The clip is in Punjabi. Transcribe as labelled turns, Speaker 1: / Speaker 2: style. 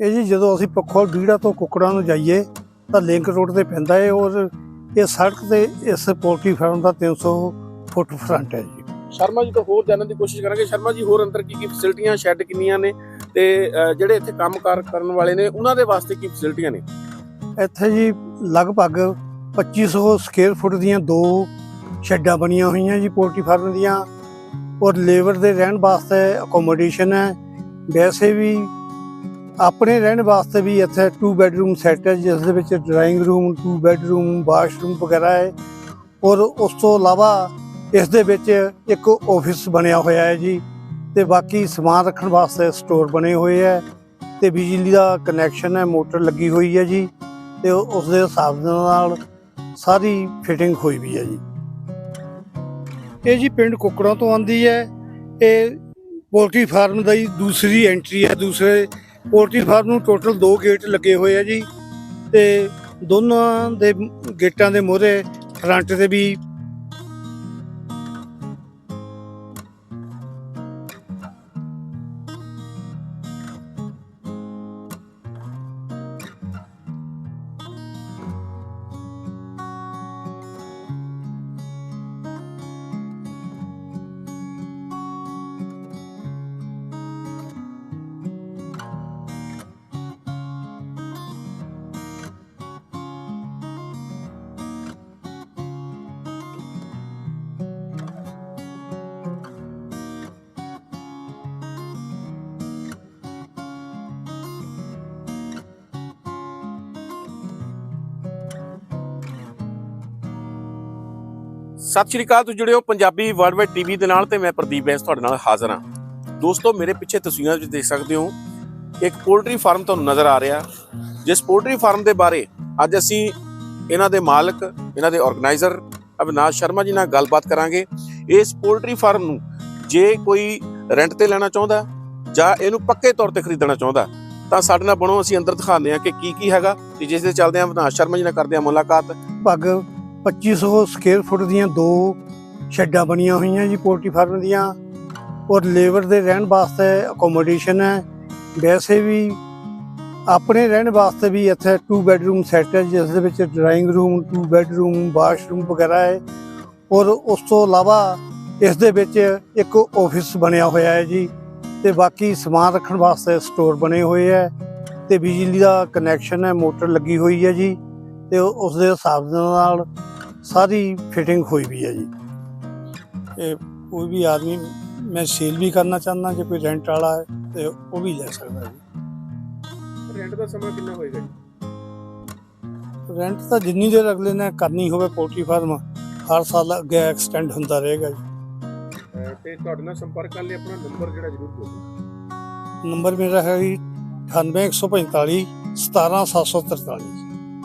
Speaker 1: ਇਹ ਜੀ ਜਦੋਂ ਅਸੀਂ ਪੱਖੋਲ ਬੀੜਾ ਤੋਂ ਕੁੱਕੜਾਂ ਨੂੰ ਜਾਈਏ ਤਾਂ ਲਿੰਕ ਰੋਡ ਤੇ ਪੈਂਦਾ ਹੈ ਔਰ ਇਹ ਸੜਕ ਤੇ ਇਸ ਪੋਲਟਰੀ ਫਾਰਮ ਦਾ 300 ਫੁੱਟ ਫਰੰਟ ਹੈ ਜੀ।
Speaker 2: ਸ਼ਰਮਾ ਜੀ ਤੋਂ ਹੋਰ ਜਾਣਨ ਦੀ ਕੋਸ਼ਿਸ਼ ਕਰਾਂਗੇ। ਸ਼ਰਮਾ ਜੀ ਹੋਰ ਅੰਦਰ ਕੀ ਕੀ ਫੈਸਿਲਿਟੀਆਂ ਸ਼ੈੱਡ ਕਿੰਨੀਆਂ ਨੇ ਤੇ ਜਿਹੜੇ ਇੱਥੇ ਕੰਮਕਾਰ ਕਰਨ ਵਾਲੇ ਨੇ ਉਹਨਾਂ ਦੇ ਵਾਸਤੇ ਕੀ ਫੈਸਿਲਿਟੀਆਂ ਨੇ?
Speaker 1: ਇੱਥੇ ਜੀ ਲਗਭਗ 2500 ਸਕੁਅਰ ਫੁੱਟ ਦੀਆਂ ਦੋ ਸ਼ੈੱਡਾਂ ਬਣੀਆਂ ਹੋਈਆਂ ਜੀ ਪੋਲਟਰੀ ਫਾਰਮ ਦੀਆਂ ਔਰ ਲੇਬਰ ਦੇ ਰਹਿਣ ਵਾਸਤੇ ਅਕੋਮੋਡੇਸ਼ਨ ਹੈ। ਵੈਸੇ ਵੀ ਆਪਣੇ ਰਹਿਣ ਵਾਸਤੇ ਵੀ ਇੱਥੇ 2 ਬੈਡਰੂਮ ਸੈੱਟ ਹੈ ਜਿਸ ਦੇ ਵਿੱਚ ਡਰਾਇੰਗ ਰੂਮ 2 ਬੈਡਰੂਮ ਵਾਸ਼ਰੂਮ ਵਗੈਰਾ ਹੈ। ਔਰ ਉਸ ਤੋਂ ਇਲਾਵਾ ਇਸ ਦੇ ਵਿੱਚ ਇੱਕ ਆਫਿਸ ਬਣਿਆ ਹੋਇਆ ਹੈ ਜੀ, ਤੇ ਬਾਕੀ ਸਮਾਨ ਰੱਖਣ ਵਾਸਤੇ ਸਟੋਰ ਬਣੇ ਹੋਏ ਹੈ, ਤੇ ਬਿਜਲੀ ਦਾ ਕਨੈਕਸ਼ਨ ਹੈ, ਮੋਟਰ ਲੱਗੀ ਹੋਈ ਹੈ ਜੀ, ਤੇ ਉਹ- ਉਸ ਦੇ ਹਿਸਾਬ ਨਾਲ ਸਾਰੀ ਫਿਟਿੰਗ ਹੋਈ ਵੀ ਹੈ ਜੀ। ਇਹ ਜੀ ਪਿੰਡ ਕੁੱਕੜਾਂ ਤੋਂ ਆਂਦੀ ਹੈ, ਇਹ ਪੋਲਟਰੀ ਫਾਰਮ ਦਾ ਹੀ ਦੂਸਰੀ ਐਂਟਰੀ ਹੈ, ਦੂਸਰੇ ਪੋਲਟਰੀ ਫਾਰਮ ਨੂੰ ਟੋਟਲ ਦੋ ਗੇਟ ਲੱਗੇ ਹੋਏ ਆ ਜੀ ਤੇ ਦੋਨਾਂ ਦੇ ਗੇਟਾਂ ਦੇ ਮੂਹਰੇ ਫਰੰਟ ਤੇ ਵੀ
Speaker 2: ਸਤਿ ਸ਼੍ਰੀ ਅਕਾਲ, ਤੁਸੀਂ ਜੁੜਿਓ ਪੰਜਾਬੀ ਵਰਲਡ ਵਾਈਡ ਟੀਵੀ ਦੇ ਨਾਲ ਤੇ ਮੈਂ ਪ੍ਰਦੀਪ ਬੈਂਸ ਤੁਹਾਡੇ ਨਾਲ ਹਾਜ਼ਰ ਹਾਂ। ਦੋਸਤੋ, ਮੇਰੇ ਪਿੱਛੇ ਤਸਵੀਰਾਂ ਵਿੱਚ ਦੇਖ ਸਕਦੇ ਹੋ। ਇੱਕ ਪੋਲਟਰੀ ਫਾਰਮ ਤੁਹਾਨੂੰ ਨਜ਼ਰ ਆ ਰਿਹਾ। ਜਿਸ ਪੋਲਟਰੀ ਫਾਰਮ ਦੇ ਬਾਰੇ ਅੱਜ ਅਸੀਂ ਇਹਨਾਂ ਦੇ ਮਾਲਕ, ਇਹਨਾਂ ਦੇ ਆਰਗੇਨਾਈਜ਼ਰ ਅਵਿਨਾਸ਼ ਸ਼ਰਮਾ ਜੀ ਨਾਲ ਗੱਲਬਾਤ ਕਰਾਂਗੇ। ਇਸ ਪੋਲਟਰੀ ਫਾਰਮ ਨੂੰ ਜੇ ਕੋਈ ਰੈਂਟ ਤੇ ਲੈਣਾ ਚਾਹੁੰਦਾ ਜਾਂ ਇਹਨੂੰ ਪੱਕੇ ਤੌਰ ਤੇ ਖਰੀਦਣਾ ਚਾਹੁੰਦਾ, ਤਾਂ ਸਾਡੇ ਨਾਲ ਬਣੋ, ਅਸੀਂ ਅੰਦਰ ਦਿਖਾਉਂਦੇ ਹਾਂ ਕਿ ਕੀ ਕੀ ਹੈਗਾ। ਤੇ ਜਿਸ ਦੇ ਚੱਲਦੇ ਹਾਂ ਅਵਿਨਾਸ਼ ਸ਼ਰਮਾ ਜੀ ਨਾਲ ਕਰਦੇ ਹਾਂ ਮੁਲਾਕਾਤ।
Speaker 1: ਲਗਭਗ 2500 ਸਕੁਅਰ ਫੁੱਟ ਦੀਆਂ ਦੋ ਸ਼ੈੱਡਾਂ ਬਣੀਆਂ ਹੋਈਆਂ ਜੀ ਪੋਲਟਰੀ ਫਾਰਮ ਦੀਆਂ। ਔਰ ਲੇਬਰ ਦੇ ਰਹਿਣ ਵਾਸਤੇ ਅਕੋਮੋਡੇਸ਼ਨ ਹੈ। ਵੈਸੇ ਵੀ ਆਪਣੇ ਰਹਿਣ ਵਾਸਤੇ ਵੀ ਇੱਥੇ 2 ਬੈਡਰੂਮ ਸੈੱਟ ਹੈ ਜਿਸ ਦੇ ਵਿੱਚ ਡਰਾਇੰਗ ਰੂਮ 2 ਬੈਡਰੂਮ ਵਾਸ਼ਰੂਮ ਵਗੈਰਾ ਹੈ। ਔਰ ਉਸ ਤੋਂ ਇਲਾਵਾ ਇਸ ਦੇ ਵਿੱਚ ਇੱਕ ਆਫਿਸ ਬਣਿਆ ਹੋਇਆ ਹੈ ਜੀ। ਤੇ ਬਾਕੀ ਸਮਾਨ ਰੱਖਣ ਵਾਸਤੇ ਸਟੋਰ ਬਣੇ ਹੋਏ ਹੈ। ਤੇ ਬਿਜਲੀ ਦਾ ਕਨੈਕਸ਼ਨ ਹੈ, ਮੋਟਰ ਲੱਗੀ ਹੋਈ ਹੈ ਜੀ। ਤੇ ਉਹ- ਉਸ ਦੇ ਹਿਸਾਬ ਦੇ ਨਾਲ ਸਾਰੀ ਫਿਟਿੰਗ ਹੋਈ ਵੀ ਹੈ ਜੀ। ਇਹ ਕੋਈ ਵੀ ਆਦਮੀ ਮੈਂ ਸੇਲ ਵੀ ਕਰਨਾ ਚਾਹੁੰਦਾ ਜੇ ਕੋਈ ਰੈਂਟ ਵਾਲਾ ਹੈ ਤੇ ਉਹ ਵੀ ਲੈ ਸਕਦਾ ਜੀ।
Speaker 2: ਰੈਂਟ ਦਾ ਸਮਾਂ ਕਿੰਨਾ ਹੋਏਗਾ ਜੀ?
Speaker 1: ਰੈਂਟ ਤਾਂ ਜਿੰਨੀ ਦੇਰ ਅਗਲੇ ਨੇ ਕਰਨੀ ਹੋਵੇ ਪੋਲਟਰੀ ਫਾਰਮ ਹਰ ਸਾਲ ਅੱਗੇ ਐਕਸਟੈਂਡ ਹੁੰਦਾ ਰਹੇਗਾ ਜੀ।
Speaker 2: ਤੇ ਤੁਹਾਡੇ ਨਾਲ ਸੰਪਰਕ ਕਰਨ ਲਈ ਆਪਣਾ ਨੰਬਰ ਜਿਹੜਾ ਜ਼ਰੂਰ ਦਿਓ
Speaker 1: ਨੰਬਰ ਮੇਰਾ ਹੈ ਜੀ 98145 17743